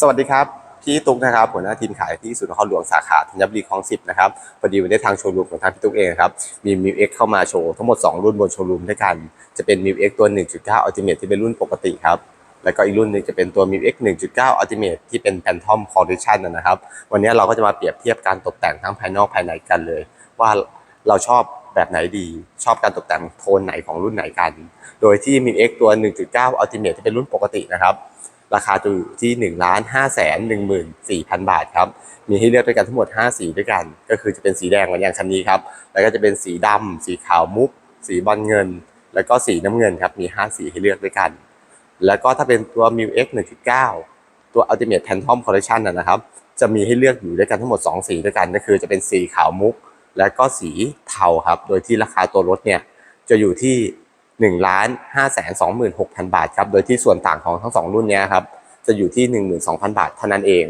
สวัสดีครับพี่ตุ๊กนะครับหัวหน้าทีมขายที่ศูนย์นครหลวงสาขาธัญบุรีคลองสิบนะครับพอดีวันนี้ทางโชว์รูมของทางพี่ตุ๊กเองครับมีมิวเอ็กเข้ามาโชว์ทั้งหมด 2 รุ่นบนโชว์รูมด้วยกัน จะเป็นมิวเอ็กตัว 1.9 Ultimate ที่เป็นรุ่นปกติครับแล้วก็อีกรุ่นหนึงจะเป็นตัวมิวเอ็ก1.9 Ultimate ที่เป็น Phantom Collection นะนะครับ วันนี้เราก็จะมาเปรียบเทียบการตกแต่งทั้งภายนอกภายในกันเลย ว่าเราชอบแบบไหนดี ชอบการตกแต่งโทนไหนของรุ่นไหนกัน โดยที่ m i x ตัว 1.9 Ultimate ที่เป็นรุ่นปกตินะครับ ราคาจะอยู่ที่1นึ่งล้านห้าแสนหนึ่งหมื่นสี่พันบาทครับ มีให้เลือกด้วยกันทั้งหมด 5 สีด้วยกัน ก็คือจะเป็นสีแดงเหมือนอย่างคันนี้ครับ แล้วก็จะเป็นสีดำ สีขาวมุก สีบอลเงิน แล้วก็สีน้ำเงินครับ มี 5 สีให้เลือกด้วยกัน แล้วก็ถ้าเป็นตัว m i x 1.9 ตัว Ultimate Phantom Collection นะนะครับ จะมีให้เลือกอยู่ด้วยกันทั้งหมด 2 สีด้วยกัน ก็คือจะเป็นสีขาวมุก และก็สีเทาครับ โดยที่ราคาตัวรถเนี่ยจะอยู่ที่ 1ล้าน5แสน26,000 บาทครับ โดยที่ส่วนต่างของทั้งสองรุ่นเนี้ยครับ จะอยู่ที่ 12,000 บาทเท่านั้นเอง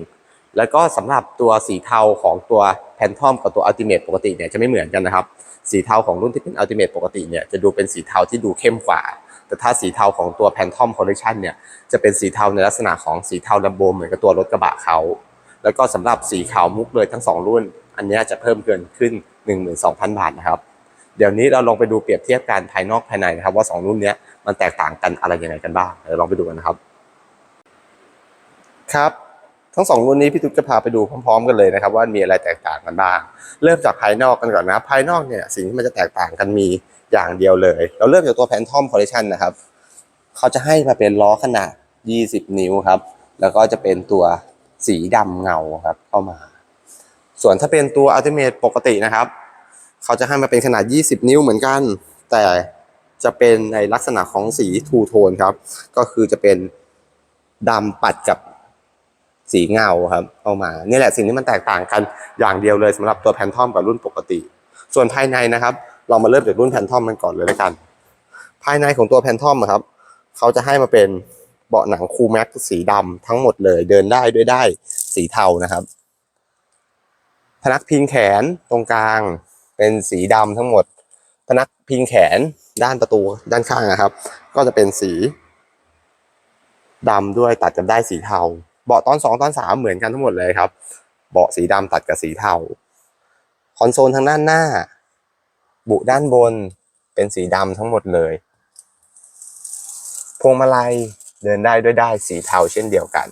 แล้วก็สำหรับตัวสีเทาของตัวแพนทอมกับตัว Ultimate ปกติเนี่ยจะไม่เหมือนกันนะครับ สีเทาของรุ่นที่เป็น Ultimate ปกติเนี่ยจะดูเป็นสีเทาที่ดูเข้มกว่า แต่ถ้าสีเทาของตัว Phantom Collection เนี่ยจะเป็นสีเทาในลักษณะของสีเทาลัมโบเหมือนกับตัวรถกระบะเขา แล้วก็สำหรับสีขาวมุกเลยทั้งสองรุ่น อันนี้จะเพิ่มเกินขึ้น 12,000 บาทนะครับ เดี๋ยวนี้เราลองไปดูเปรียบเทียบกันภายนอกภายในนะครับ ว่าสองรุ่นนี้มันแตกต่างกันอะไรยังไงกันบ้างเดี๋ยวลองไปดูกันนะครับ ครับ ทั้งสองรุ่นนี้พี่ตุ๊กจะพาไปดูพร้อม ๆ กันเลยนะครับ ว่ามีอะไรแตกต่างกันบ้าง เริ่มจากภายนอกกันก่อนนะภายนอกเนี่ยสิ่งที่มันจะแตกต่างกันมีอย่างเดียวเลย เราเริ่มจากตัว Phantom Collection นะครับเขาจะให้มาเป็นล้อขนาด 20 นิ้วครับ แล้วก็จะเป็นตัวสีดำเงาครับเข้ามา ส่วนถ้าเป็นตัว Ultimate ปกตินะครับ เขาจะให้มาเป็นขนาด 20 นิ้วเหมือนกัน แต่จะเป็นในลักษณะของสีทูโทนครับ ก็คือจะเป็นดำปัดกับสีเงาครับเข้ามานี่แหละสิ่งที่มันแตกต่างกันอย่างเดียวเลยสำหรับตัวแพนทอมกับรุ่นปกติ ส่วนภายในนะครับ เรามาเริ่มจากรุ่นแพนทอมมันก่อนเลยแล้วกัน ภายในของตัวแพนทอมครับ เขาจะให้มาเป็นเบาะหนังคูแม็กสีดำทั้งหมดเลย เดินได้ด้วยได้สีเทานะครับ พนักพิงแขนตรงกลาง เป็นสีดำทั้งหมด พนักพิงแขนด้านประตูด้านข้างนะครับ ก็จะเป็นสีดำด้วยตัดกับได้สีเทา เบาะตอนสองตอนสามเหมือนกันทั้งหมดเลยครับ เบาะสีดำตัดกับสีเทา คอนโซลทางด้านหน้า บุด้านบนเป็นสีดำทั้งหมดเลย พวงมาลัยเดินได้ด้วยได้สีเทาเช่นเดียวกัน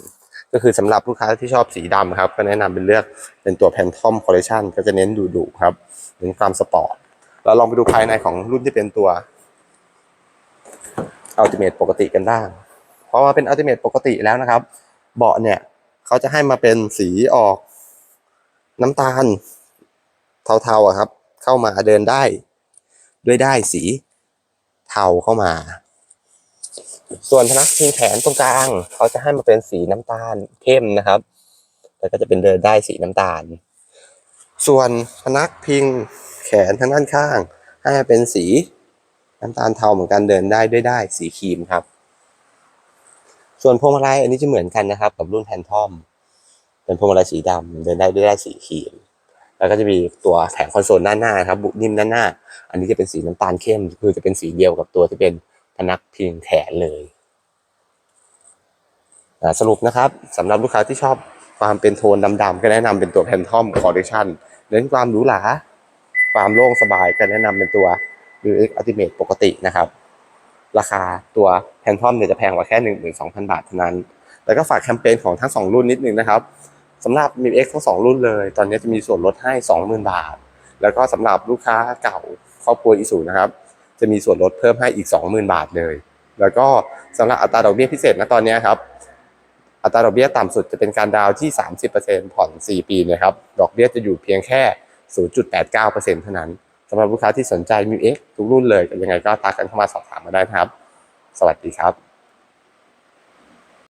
ก็คือสำหรับลูกค้าที่ชอบสีดำครับ ก็แนะนำเป็นเลือกเป็นตัว Phantom Collection ก็จะเน้นดุๆครับเน้นความสปอร์ตเราลองไปดูภายในของรุ่นที่เป็นตัว Ultimate ปกติกันบ้าง เพราะว่าเป็น Ultimate ปกติแล้วนะครับ เบาะเนี่ยเขาจะให้มาเป็นสีออกน้ำตาลเทาๆอะครับ เข้ามาเดินได้ ด้วยได้สีเทาเข้ามา ส่วนพนักพิงแขนตรงกลางเขาจะให้มาเป็นสีน้ำตาลเข้มนะครับ แล้วก็จะเป็นเดินได้สีน้ำตาล ส่วนพนักพิงแขนทางด้านข้างให้มาเป็นสีน้ำตาลเทาเหมือนกันเดินได้ด้วยได้สีครีมครับ ส่วนพวงมาลัยอันนี้จะเหมือนกันนะครับ กับรุ่นแพนทอม เป็นพวงมาลัยสีดำเดินได้ด้วยได้สีครีมแล้วก็จะมีตัวแผงคอนโซลด้านหน้าครับ บุนิ่มด้านหน้า อันนี้จะเป็นสีน้ำตาลเข้ม คือจะเป็นสีเดียวกับตัวที่เป็น พนักพิงแขนเลยสรุปนะครับสำหรับลูกค้าที่ชอบความเป็นโทนดำๆก็แนะนำเป็นตัวแพนทอมคอร์เรชันเน้นความหรูหราความโล่งสบายก็แนะนำเป็นตัว u x Ultimate ปกตินะครับ ราคาตัวแพนทอมเนี่ยจะแพงกว่าแค่ 12,000 บาทเท่านั้น แล้วก็ฝากแคมเปญของทั้ง 2 รุ่นนิดนึงนะครับสำหรับ m i x ทั้ง 2 รุ่นเลย ตอนนี้จะมีส่วนลดให้ 20,000 บาท แล้วก็สำหรับลูกค้าเก่าครอบครัวอีซูนะครับ จะมีส่วนลดเพิ่มให้อีก 20,000 บาทเลย แล้วก็สำหรับอัตราดอกเบี้ยพิเศษนะตอนนี้ครับ อัตราดอกเบี้ยต่ำสุดจะเป็นการดาวน์ที่ 30%ผ่อน 4 ปีนะครับ ดอกเบี้ยจะอยู่เพียงแค่ 0.89%เท่านั้นสำหรับลูกค้าที่สนใจมีเอ็กทุกรุ่นเลยยังไงก็ทักกันเข้ามาสอบถามมาได้นะครับ สวัสดีครับ